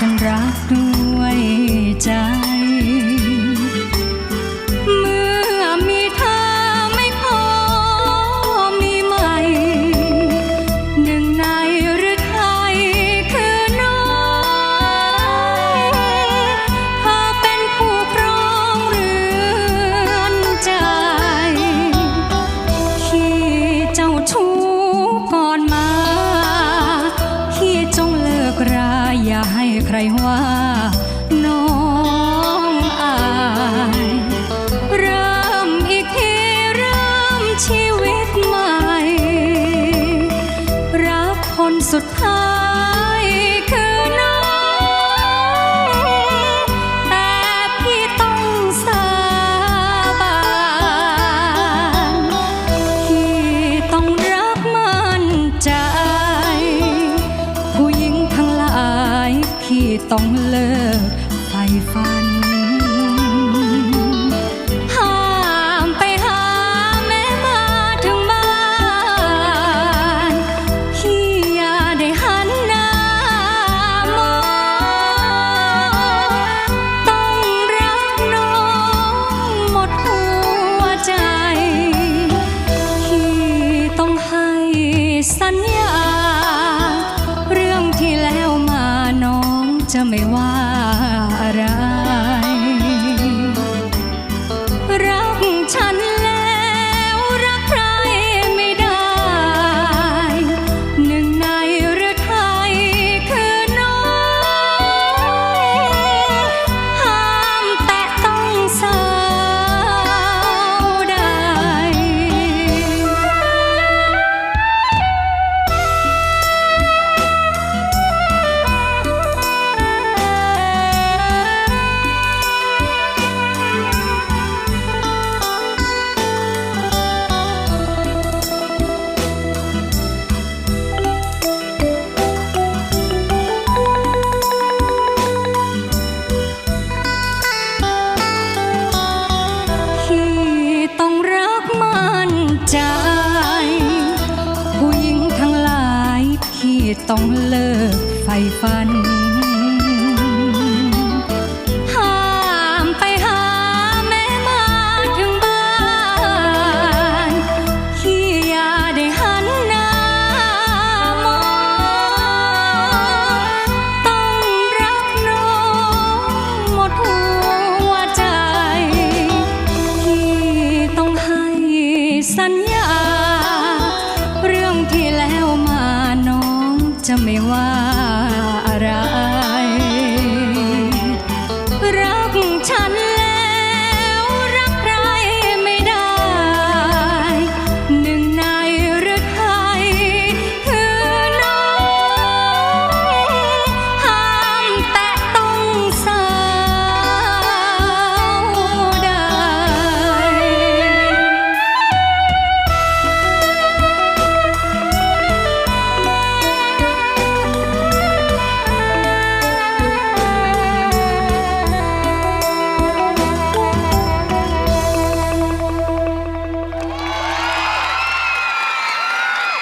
ฉันรักด้วย 花。 ต้องเลิกไฟฟัน para ต้องเลิกไฟฟัน